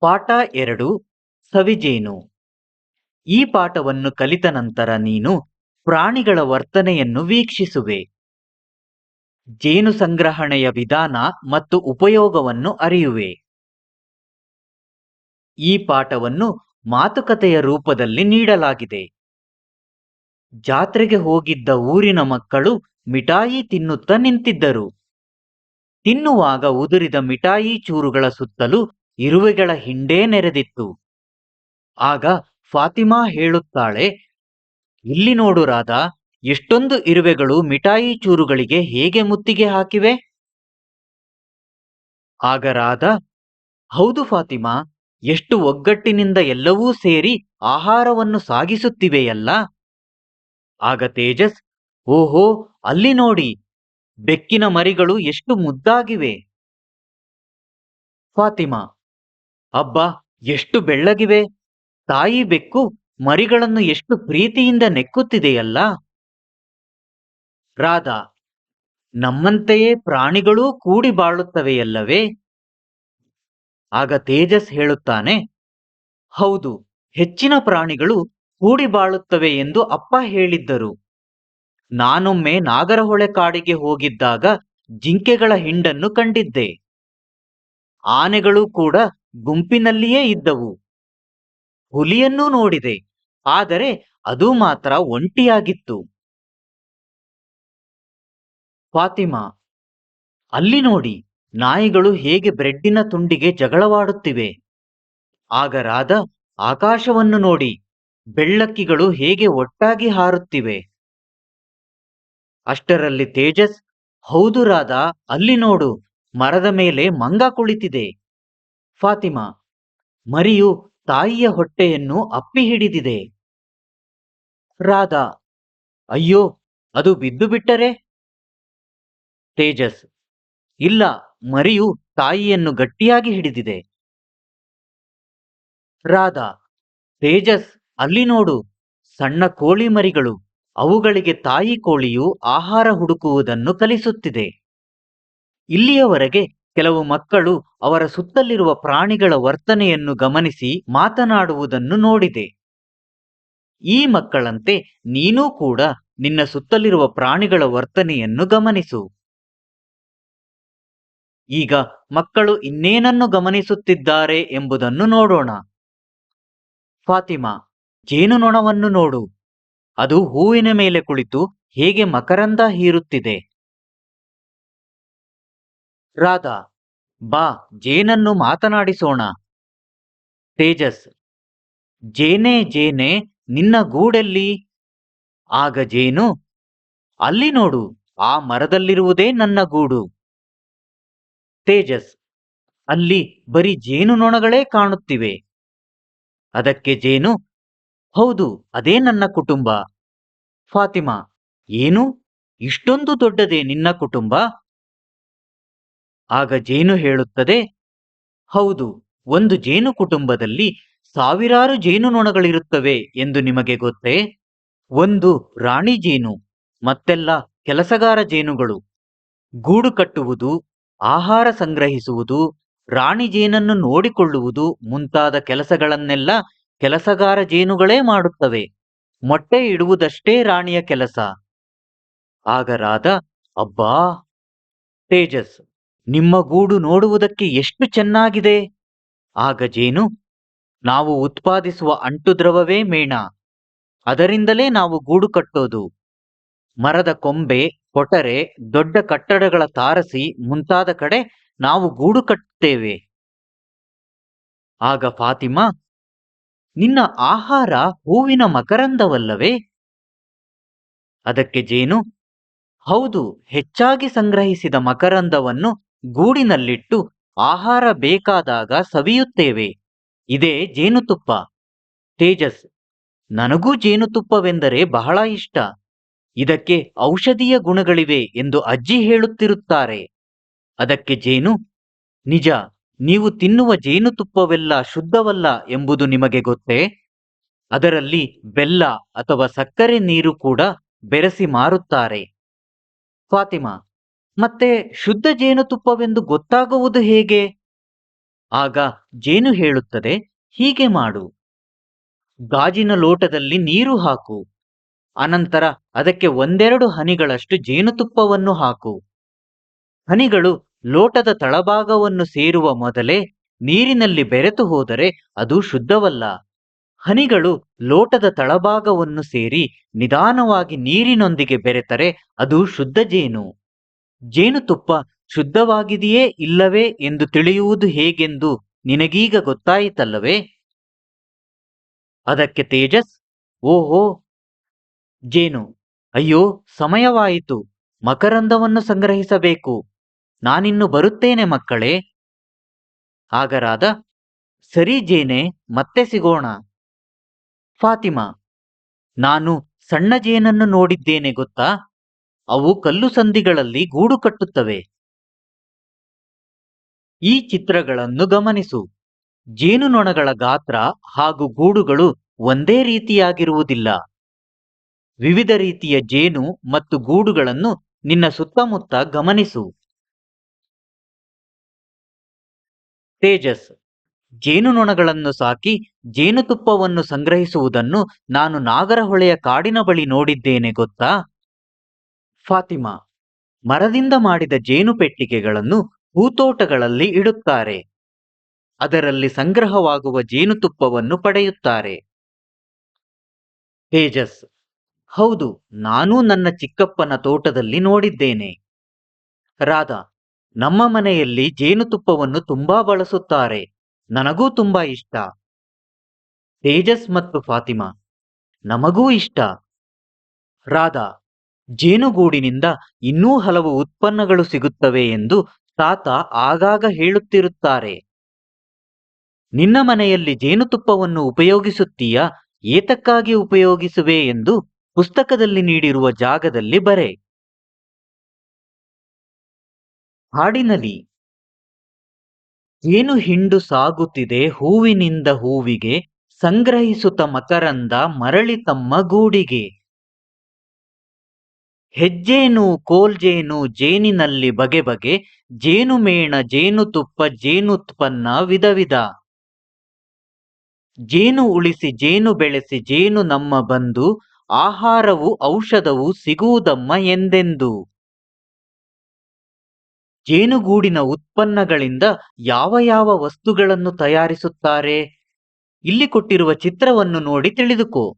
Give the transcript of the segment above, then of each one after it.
ಪಾಠ ಎರಡು, ಸವಿಜೇನು. ಈ ಪಾಠವನ್ನು ಕಲಿತ ನಂತರ ನೀನು ಪ್ರಾಣಿಗಳ ವರ್ತನೆಯನ್ನು ವೀಕ್ಷಿಸುವೆ. ಜೇನು ಸಂಗ್ರಹಣೆಯ ವಿಧಾನ ಮತ್ತು ಉಪಯೋಗವನ್ನು ಅರಿಯುವೆ. ಈ ಪಾಠವನ್ನು ಮಾತುಕತೆಯ ರೂಪದಲ್ಲಿ ನೀಡಲಾಗಿದೆ. ಜಾತ್ರೆಗೆ ಹೋಗಿದ್ದ ಊರಿನ ಮಕ್ಕಳು ಮಿಠಾಯಿ ತಿನ್ನುತ್ತಾ ನಿಂತಿದ್ದರು. ತಿನ್ನುವಾಗ ಉದುರಿದ ಮಿಠಾಯಿ ಚೂರುಗಳ ಸುತ್ತಲೂ ಇರುವೆಗಳ ಹಿಂಡೇ ನೆರೆದಿತ್ತು. ಆಗ ಫಾತಿಮಾ ಹೇಳುತ್ತಾಳೆ, ಇಲ್ಲಿ ನೋಡು ರಾಧಾ, ಎಷ್ಟೊಂದು ಇರುವೆಗಳು ಮಿಠಾಯಿ ಚೂರುಗಳಿಗೆ ಹೇಗೆ ಮುತ್ತಿಗೆ ಹಾಕಿವೆ? ಆಗ ರಾಧಾ, ಹೌದು ಫಾತಿಮಾ, ಎಷ್ಟು ಒಗ್ಗಟ್ಟಿನಿಂದ ಎಲ್ಲವೂ ಸೇರಿ ಆಹಾರವನ್ನು ಸಾಗಿಸುತ್ತಿವೆಯಲ್ಲ? ಆಗ ತೇಜಸ್, ಓಹೋ, ಅಲ್ಲಿ ನೋಡಿ, ಬೆಕ್ಕಿನ ಮರಿಗಳು ಎಷ್ಟು ಮುದ್ದಾಗಿವೆ. ಫಾತಿಮಾ ಅಬ್ಬಾ, ಎಷ್ಟು ಬೆಳ್ಳಗಿವೆ. ತಾಯಿ ಬೆಕ್ಕು ಮರಿಗಳನ್ನು ಎಷ್ಟು ಪ್ರೀತಿಯಿಂದ ನೆಕ್ಕುತ್ತಿದೆಯಲ್ಲ. ರಾಧಾ, ನಮ್ಮಂತೆಯೇ ಪ್ರಾಣಿಗಳೂ ಕೂಡಿ ಬಾಳುತ್ತವೆಯಲ್ಲವೇ. ಆಗ ತೇಜಸ್ ಹೇಳುತ್ತಾನೆ, ಹೌದು, ಹೆಚ್ಚಿನ ಪ್ರಾಣಿಗಳು ಕೂಡಿ ಬಾಳುತ್ತವೆ ಎಂದು ಅಪ್ಪ ಹೇಳಿದ್ದರು. ನಾನೊಮ್ಮೆ ನಾಗರಹೊಳೆ ಕಾಡಿಗೆ ಹೋಗಿದ್ದಾಗ ಜಿಂಕೆಗಳ ಹಿಂಡನ್ನು ಕಂಡಿದ್ದೆ. ಆನೆಗಳು ಕೂಡ ಗುಂಪಿನಲ್ಲಿಯೇ ಇದ್ದವು. ಹುಲಿಯನ್ನೂ ನೋಡಿದೆ. ಆದರೆ ಅದು ಮಾತ್ರ ಒಂಟಿಯಾಗಿತ್ತು. ಫಾತಿಮಾ, ಅಲ್ಲಿ ನೋಡಿ, ನಾಯಿಗಳು ಹೇಗೆ ಬ್ರೆಡ್ಡಿನ ತುಂಡಿಗೆ ಜಗಳವಾಡುತ್ತಿವೆ. ಆಗ ರಾಧ, ಆಕಾಶವನ್ನು ನೋಡಿ, ಬೆಳ್ಳಕ್ಕಿಗಳು ಹೇಗೆ ಒಟ್ಟಾಗಿ ಹಾರುತ್ತಿವೆ. ಅಷ್ಟರಲ್ಲಿ ತೇಜಸ್, ಹೌದು ರಾಧಾ, ಅಲ್ಲಿ ನೋಡು, ಮರದ ಮೇಲೆ ಮಂಗ ಕುಳಿತಿದೆ. ಫಾತಿಮಾ, ಮರಿಯು ತಾಯಿಯ ಹೊಟ್ಟೆಯನ್ನು ಅಪ್ಪಿ ಹಿಡಿದಿದೆ ರಾಧಾ, ಅಯ್ಯೋ, ಅದು ಬಿದ್ದು ಬಿಟ್ಟರೆ? ತೇಜಸ್, ಇಲ್ಲ, ಮರಿಯು ತಾಯಿಯನ್ನು ಗಟ್ಟಿಯಾಗಿ ಹಿಡಿದಿದೆ. ರಾಧಾ, ತೇಜಸ್, ಅಲ್ಲಿ ನೋಡು, ಸಣ್ಣ ಕೋಳಿ ಮರಿಗಳು, ಅವುಗಳಿಗೆ ತಾಯಿ ಕೋಳಿಯು ಆಹಾರ ಹುಡುಕುವುದನ್ನು ಕಲಿಸುತ್ತಿದೆ. ಇಲ್ಲಿಯವರೆಗೆ ಕೆಲವು ಮಕ್ಕಳು ಅವರ ಸುತ್ತಲಿರುವ ಪ್ರಾಣಿಗಳ ವರ್ತನೆಯನ್ನು ಗಮನಿಸಿ ಮಾತನಾಡುವುದನ್ನು ನೋಡಿದೆ. ಈ ಮಕ್ಕಳಂತೆ ನೀನೂ ಕೂಡ ನಿನ್ನ ಸುತ್ತಲಿರುವ ಪ್ರಾಣಿಗಳ ವರ್ತನೆಯನ್ನು ಗಮನಿಸು. ಈಗ ಮಕ್ಕಳು ಇನ್ನೇನನ್ನು ಗಮನಿಸುತ್ತಿದ್ದಾರೆ ಎಂಬುದನ್ನು ನೋಡೋಣ. ಫಾತಿಮಾ ಜೇನುನೊಣವನ್ನು ನೋಡು. ಅದು ಹೂವಿನ ಮೇಲೆ ಕುಳಿತು ಹೇಗೆ ಮಕರಂದ ಹೀರುತ್ತಿದೆ. ರಾಧಾ, ಬಾ, ಜೇನನ್ನು ಮಾತನಾಡಿಸೋಣ. ತೇಜಸ್, ಜೇನೇ, ಜೇನೆ, ನಿನ್ನ ಗೂಡೆಲ್ಲಿ. ಆಗ ಜೇನು, ಅಲ್ಲಿ ನೋಡು, ಆ ಮರದಲ್ಲಿರುವುದೇ ನನ್ನ ಗೂಡು. ತೇಜಸ್, ಅಲ್ಲಿ ಬರೀ ಜೇನುನೊಣಗಳೇ ಕಾಣುತ್ತಿವೆ. ಅದಕ್ಕೆ ಜೇನು, ಹೌದು, ಅದೇ ನನ್ನ ಕುಟುಂಬ. ಫಾತಿಮಾ, ಏನು? ಇಷ್ಟೊಂದು ದೊಡ್ಡದೇ ನಿನ್ನ ಕುಟುಂಬ? ಆಗ ಜೇನು ಹೇಳುತ್ತದೆ, ಹೌದು, ಒಂದು ಜೇನು ಕುಟುಂಬದಲ್ಲಿ ಸಾವಿರಾರು ಜೇನುನೊಣಗಳಿರುತ್ತವೆ ಎಂದು ನಿಮಗೆ ಗೊತ್ತೇ? ಒಂದು ರಾಣಿ ಜೇನು, ಮತ್ತೆಲ್ಲ ಕೆಲಸಗಾರ ಜೇನುಗಳು. ಗೂಡು ಕಟ್ಟುವುದು, ಆಹಾರ ಸಂಗ್ರಹಿಸುವುದು, ರಾಣಿ ಜೇನನ್ನು ನೋಡಿಕೊಳ್ಳುವುದು ಮುಂತಾದ ಕೆಲಸಗಳನ್ನೆಲ್ಲ ಕೆಲಸಗಾರ ಜೇನುಗಳೇ ಮಾಡುತ್ತವೆ. ಮೊಟ್ಟೆ ಇಡುವುದಷ್ಟೇ ರಾಣಿಯ ಕೆಲಸ. ಆಗ ರಾಧ, ಅಬ್ಬಾ, ತೇಜಸ್ ನಿಮ್ಮ ಗೂಡು ನೋಡುವುದಕ್ಕೆ ಎಷ್ಟು ಚೆನ್ನಾಗಿದೆ? ಆಗ ಜೇನು, ನಾವು ಉತ್ಪಾದಿಸುವ ಅಂಟು ದ್ರವವೇ ಮೇಣ. ಅದರಿಂದಲೇ ನಾವು ಗೂಡು ಕಟ್ಟೋದು. ಮರದ ಕೊಂಬೆ, ಕೊಟರೆ, ದೊಡ್ಡ ಕಟ್ಟಡಗಳ ತಾರಸಿ ಮುಂತಾದ ಕಡೆ ನಾವು ಗೂಡು ಕಟ್ಟುತ್ತೇವೆ. ಆಗ ಫಾತಿಮಾ, ನಿನ್ನ ಆಹಾರ ಹೂವಿನ ಮಕರಂದವಲ್ಲವೇ? ಅದಕ್ಕೆ ಜೇನು, ಹೌದು, ಹೆಚ್ಚಾಗಿ ಸಂಗ್ರಹಿಸಿದ ಮಕರಂದವನ್ನು ಗೂಡಿನಲ್ಲಿಟ್ಟು ಆಹಾರ ಬೇಕಾದಾಗ ಸವಿಯುತ್ತೇವೆ. ಇದೇ ಜೇನುತುಪ್ಪ. ತೇಜಸ್. ನನಗೂ ಜೇನುತುಪ್ಪವೆಂದರೆ ಬಹಳ ಇಷ್ಟ. ಇದಕ್ಕೆ ಔಷಧೀಯ ಗುಣಗಳಿವೆ ಎಂದು ಅಜ್ಜಿ ಹೇಳುತ್ತಿರುತ್ತಾರೆ. ಅದಕ್ಕೆ ಜೇನು. ನಿಜ, ನೀವು ತಿನ್ನುವ ಜೇನುತುಪ್ಪವೆಲ್ಲ ಶುದ್ಧವಲ್ಲ ಎಂಬುದು ನಿಮಗೆ ಗೊತ್ತೇ? ಅದರಲ್ಲಿ ಬೆಲ್ಲ ಅಥವಾ ಸಕ್ಕರೆ ನೀರು ಕೂಡ ಬೆರೆಸಿ ಮಾರುತ್ತಾರೆ. ಫಾತಿಮಾ. ಮತ್ತೆ ಶುದ್ಧ ಜೇನುತುಪ್ಪವೆಂದು ಗೊತ್ತಾಗುವುದು ಹೇಗೆ? ಆಗ ಜೇನು ಹೇಳುತ್ತದೆ, ಹೀಗೆ ಮಾಡು. ಗಾಜಿನ ಲೋಟದಲ್ಲಿ ನೀರು ಹಾಕು. ಅನಂತರ ಅದಕ್ಕೆ ಒಂದೆರಡು ಹನಿಗಳಷ್ಟು ಜೇನುತುಪ್ಪವನ್ನು ಹಾಕು. ಹನಿಗಳು ಲೋಟದ ತಳಭಾಗವನ್ನು ಸೇರುವ ಮೊದಲೇ ನೀರಿನಲ್ಲಿ ಬೆರೆತು ಹೋದರೆ ಅದು ಶುದ್ಧವಲ್ಲ. ಹನಿಗಳು ಲೋಟದ ತಳಭಾಗವನ್ನು ಸೇರಿ ನಿಧಾನವಾಗಿ ನೀರಿನೊಂದಿಗೆ ಬೆರೆತರೆ ಅದು ಶುದ್ಧ ಜೇನು. ಜೇನುತುಪ್ಪ ಶುದ್ಧವಾಗಿದೆಯೇ ಇಲ್ಲವೇ ಎಂದು ತಿಳಿಯುವುದು ಹೇಗೆಂದು ನಿನಗೀಗ ಗೊತ್ತಾಯಿತಲ್ಲವೇ? ಅದಕ್ಕೆ ತೇಜಸ್, ಓಹೋ! ಜೇನು, ಅಯ್ಯೋ, ಸಮಯವಾಯಿತು, ಮಕರಂದವನ್ನು ಸಂಗ್ರಹಿಸಬೇಕು, ನಾನಿನ್ನು ಬರುತ್ತೇನೆ ಮಕ್ಕಳೇ. ಆಗರಾದ ಸರಿ ಜೇನೆ, ಮತ್ತೆ ಸಿಗೋಣ. ಫಾತಿಮಾ, ನಾನು ಸಣ್ಣ ಜೇನನ್ನು ನೋಡಿದ್ದೇನೆ ಗೊತ್ತಾ? ಅವು ಕಲ್ಲು ಸಂಧಿಗಳಲ್ಲಿ ಗೂಡು ಕಟ್ಟುತ್ತವೆ. ಈ ಚಿತ್ರಗಳನ್ನು ಗಮನಿಸು. ಜೇನುನೊಣಗಳ ಗಾತ್ರ ಹಾಗೂ ಗೂಡುಗಳು ಒಂದೇ ರೀತಿಯಾಗಿರುವುದಿಲ್ಲ. ವಿವಿಧ ರೀತಿಯ ಜೇನು ಮತ್ತು ಗೂಡುಗಳನ್ನು ನಿನ್ನ ಸುತ್ತಮುತ್ತ ಗಮನಿಸು. ತೇಜಸ್. ಜೇನುನೊಣಗಳನ್ನು ಸಾಕಿ ಜೇನುತುಪ್ಪವನ್ನು ಸಂಗ್ರಹಿಸುವುದನ್ನು ನಾನು ನಾಗರಹೊಳೆಯ ಕಾಡಿನ ಬಳಿ ನೋಡಿದ್ದೇನೆ, ಗೊತ್ತಾ? ಫಾತಿಮಾ ಮರದಿಂದ ಮಾಡಿದ ಜೇನು ಪೆಟ್ಟಿಗೆಗಳನ್ನು ಹೂತೋಟಗಳಲ್ಲಿ ಇಡುತ್ತಾರೆ. ಅದರಲ್ಲಿ ಸಂಗ್ರಹವಾಗುವ ಜೇನುತುಪ್ಪವನ್ನು ಪಡೆಯುತ್ತಾರೆ. ತೇಜಸ್ ಹೌದು, ನಾನೂ ನನ್ನ ಚಿಕ್ಕಪ್ಪನ ತೋಟದಲ್ಲಿ ನೋಡಿದ್ದೇನೆ. ರಾಧಾ ನಮ್ಮ ಮನೆಯಲ್ಲಿ ಜೇನುತುಪ್ಪವನ್ನು ತುಂಬಾ ಬಳಸುತ್ತಾರೆ. ನನಗೂ ತುಂಬಾ ಇಷ್ಟ. ತೇಜಸ್ ಮತ್ತು ಫಾತಿಮಾ ನಮಗೂ ಇಷ್ಟ. ರಾಧಾ ಜೇನುಗೂಡಿನಿಂದ ಇನ್ನೂ ಹಲವು ಉತ್ಪನ್ನಗಳು ಸಿಗುತ್ತವೆ ಎಂದು ತಾತ ಆಗಾಗ ಹೇಳುತ್ತಿರುತ್ತಾರೆ. ನಿನ್ನ ಮನೆಯಲ್ಲಿ ಜೇನುತುಪ್ಪವನ್ನು ಉಪಯೋಗಿಸುತ್ತೀಯಾ? ಏತಕ್ಕಾಗಿ ಉಪಯೋಗಿಸುವೆ ಎಂದು ಪುಸ್ತಕದಲ್ಲಿ ನೀಡಿರುವ ಜಾಗದಲ್ಲಿ ಬರೆ. ಹಾಡಿನಲಿ ಜೇನು ಹಿಂಡು ಸಾಗುತ್ತಿದೆ ಹೂವಿನಿಂದ ಹೂವಿಗೆ, ಸಂಗ್ರಹಿಸುತ್ತ ಮಕರಂದ ಮರಳಿ ತಮ್ಮ ಗೂಡಿಗೆ. ಹೆಜ್ಜೇನು ಕೋಲ್ಜೇನು ಜೇನಿನಲ್ಲಿ ಬಗೆ ಬಗೆ ಜೇನುಮೇಣ ಜೇನುತುಪ್ಪ ಜೇನುತ್ಪನ್ನ ವಿಧ ವಿಧ. ಜೇನು ಉಳಿಸಿ, ಜೇನು ಬೆಳೆಸಿ, ಜೇನು ನಮ್ಮ ಬಂದು ಆಹಾರವು ಔಷಧವು ಸಿಗುವುದಮ್ಮ ಎಂದೆಂದು. ಜೇನುಗೂಡಿನ ಉತ್ಪನ್ನಗಳಿಂದ ಯಾವ ಯಾವ ವಸ್ತುಗಳನ್ನು ತಯಾರಿಸುತ್ತಾರೆ? ಇಲ್ಲಿ ಕೊಟ್ಟಿರುವ ಚಿತ್ರವನ್ನು ನೋಡಿ ತಿಳಿದುಕೋ.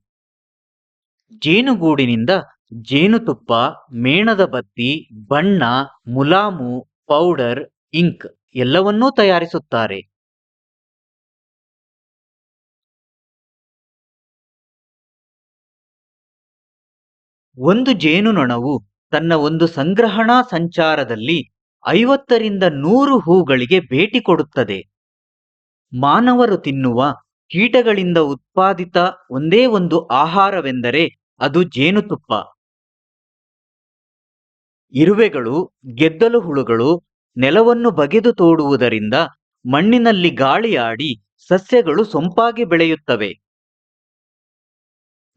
ಜೇನುಗೂಡಿನಿಂದ ಜೇನುತುಪ್ಪ, ಮೇಣದ ಬತ್ತಿ, ಬಣ್ಣ, ಮುಲಾಮು, ಪೌಡರ್, ಇಂಕ್ ಎಲ್ಲವನ್ನೂ ತಯಾರಿಸುತ್ತಾರೆ. ಒಂದು ಜೇನುನೊಣವು ತನ್ನ ಒಂದು ಸಂಗ್ರಹಣಾ ಸಂಚಾರದಲ್ಲಿ ಐವತ್ತರಿಂದ ನೂರು ಹೂಗಳಿಗೆ ಭೇಟಿ ಕೊಡುತ್ತದೆ. ಮಾನವರು ತಿನ್ನುವ ಕೀಟಗಳಿಂದ ಉತ್ಪಾದಿತ ಒಂದೇ ಒಂದು ಆಹಾರವೆಂದರೆ ಅದು ಜೇನುತುಪ್ಪ. ಇರುವೆಗಳು, ಗೆದ್ದಲು ಹುಳುಗಳು, ನೆಲವನ್ನು ಬಗೆದು ತೋಡುವುದರಿಂದ ಮಣ್ಣಿನಲ್ಲಿ ಗಾಳಿಯಾಡಿ ಸಸ್ಯಗಳು ಸೊಂಪಾಗಿ ಬೆಳೆಯುತ್ತವೆ.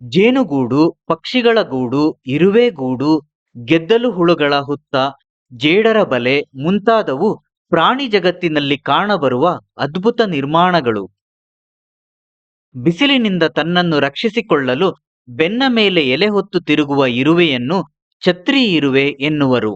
ಜೇನುಗೂಡು, ಪಕ್ಷಿಗಳ ಗೂಡು, ಇರುವೆ ಗೂಡು, ಗೆದ್ದಲು ಹುಳುಗಳ ಹುತ್ತ, ಜೇಡರ ಬಲೆ ಮುಂತಾದವು ಪ್ರಾಣಿ ಜಗತ್ತಿನಲ್ಲಿ ಕಾಣಬರುವ ಅದ್ಭುತ ನಿರ್ಮಾಣಗಳು. ಬಿಸಿಲಿನಿಂದ ತನ್ನನ್ನು ರಕ್ಷಿಸಿಕೊಳ್ಳಲು ಬೆನ್ನ ಮೇಲೆ ಎಲೆ ಹೊತ್ತು ತಿರುಗುವ ಇರುವೆಯನ್ನು ಛತ್ರಿ ಇರುವೆ ಎನ್ನುವರು.